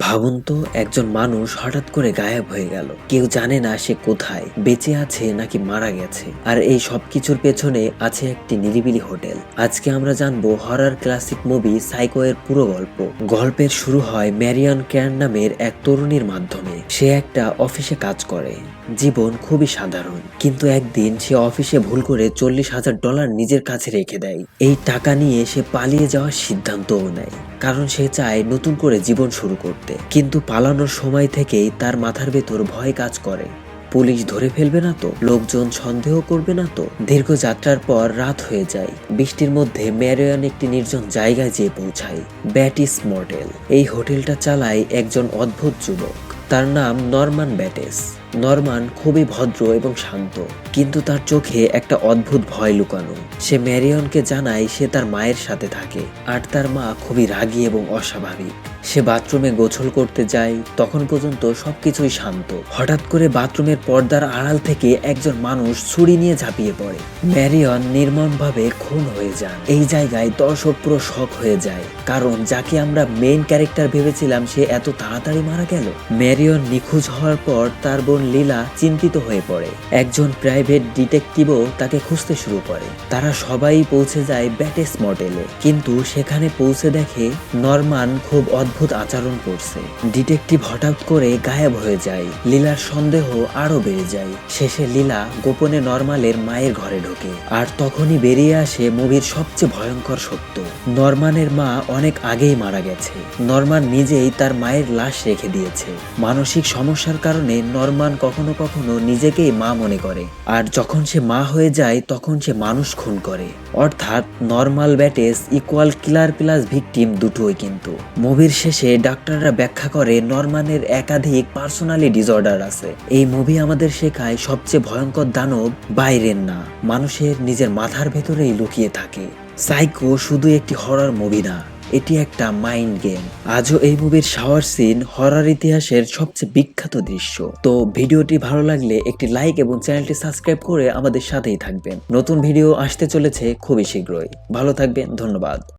ভাবুন তো, একজন মানুষ হঠাৎ করে গায়েব হয়ে গেল। কেউ জানে না সে কোথায়, বেঁচে আছে নাকি মারা গেছে। আর এই সব কিছুর পেছনে আছে একটি নিরিবিলি হোটেল। আজকে আমরা জানব হরার ক্লাসিক মুভি সাইকো এর পুরো গল্প। গল্পের শুরু হয় ম্যারিয়ান ক্যান নামের এক তরুণীর মাধ্যমে। সে একটা অফিসে কাজ করে। জীবন খুবই সাধারণ। কিন্তু একদিন সে অফিসে ভুল করে চল্লিশ হাজার ডলার নিজের কাছে রেখে দেয়। এই টাকা নিয়ে সে পালিয়ে যাওয়ার সিদ্ধান্তও নেয়। কারণ সে চায় নতুন করে জীবন শুরু করতে। কিন্তু পালানোর সময় থেকেই তার মাথার ভেতর ভয় কাজ করে। পুলিশ ধরে ফেলবে না তো? লোকজন সন্দেহ করবে না তো? দীর্ঘ যাত্রার পর রাত হয়ে যায়। বৃষ্টির মধ্যে ম্যারিয়ান একটি নির্জন জায়গায় যেয়ে পৌঁছায়। Bates Motel. এই হোটেলটা চালায় একজন অদ্ভুত যুবক। তার নাম নরমান ব্যাটেস। নরমান খুবই ভদ্র এবং শান্ত, কিন্তু তার চোখে একটা অদ্ভুত ভয় লুকানো। সে ম্যারিয়নকে জানায় সে তার মায়ের সাথে থাকে, আর তার মা খুবই রাগী এবং অস্বাভাবিক। সে বাথরুমে গোসল করতে যায়, তখন পর্যন্ত সবকিছুই শান্ত। হঠাৎ করে বাথরুমের পর্দার আড়াল থেকে একজন মানুষ ছুরি নিয়ে ঝাঁপিয়ে পড়ে। ম্যারিয়ন নির্মমভাবে খুন হয়ে যান। এই জায়গায় দর্শক পুরো শখ হয়ে যায়, কারণ যাকে আমরা মেইন ক্যারেক্টার ভেবেছিলাম সে এত তাড়াতাড়ি মারা গেল? ম্যারিয়ন নিখোঁজ হওয়ার পর তার বোন লীলা চিন্তিত হয়ে পড়ে। একজন প্রাইভেট ডিটেকটিভও তাকে খুঁজতে শুরু করে। তারা সবাই পৌঁছে যায় ব্যাটেস মডেলে। কিন্তু সেখানে পৌঁছে দেখে নরমান খুব অদ্ভুত আচরণ করছে। ডিটেকটিভ হঠাৎ করে গায়েব হয়ে যায়। লীলার সন্দেহ আরও বেড়ে যায়। শেষে লীলা গোপনে নরমালের মায়ের ঘরে ঢোকে। আর তখনই বেরিয়ে আসে মুভির সবচেয়ে ভয়ঙ্কর সত্য। নরমানের মা অনেক আগেই মারা গেছে। নরমান নিজেই তার মায়ের লাশ রেখে দিয়েছে। মানসিক সমস্যার কারণে নরমান কখনো কখনো নিজেকেই মা মনে করে। আর যখন সে মা হয়ে যায়, তখন সে মানুষ খুন করে। অর্থাৎ normal Bates equal killer plus victim দুটোই কিন্তু। মুভির শেষে ডাক্তাররা ব্যাখ্যা করে, নরমানের একাধিক পার্সোনালি ডিসঅর্ডার আছে। এই মুভি আমাদের শেখায় সবচেয়ে ভয়ঙ্কর দানব বাইরের না, মানুষের নিজের মাথার ভেতরেই লুকিয়ে থাকে। সাইকো শুধু একটি হরর মুভি না। এটি একটা মাইন্ড গেম আজও এই মুভির শাওয়ার সিন হরার ইতিহাসের সবচেয়ে বিখ্যাত দৃশ্য। তো ভিডিওটি ভালো লাগলে একটি লাইক এবং চ্যানেলটি সাবস্ক্রাইব করে আমাদের সাথেই থাকবেন। নতুন ভিডিও আসতে চলেছে খুবই শীঘ্রই। ভালো থাকবেন, ধন্যবাদ।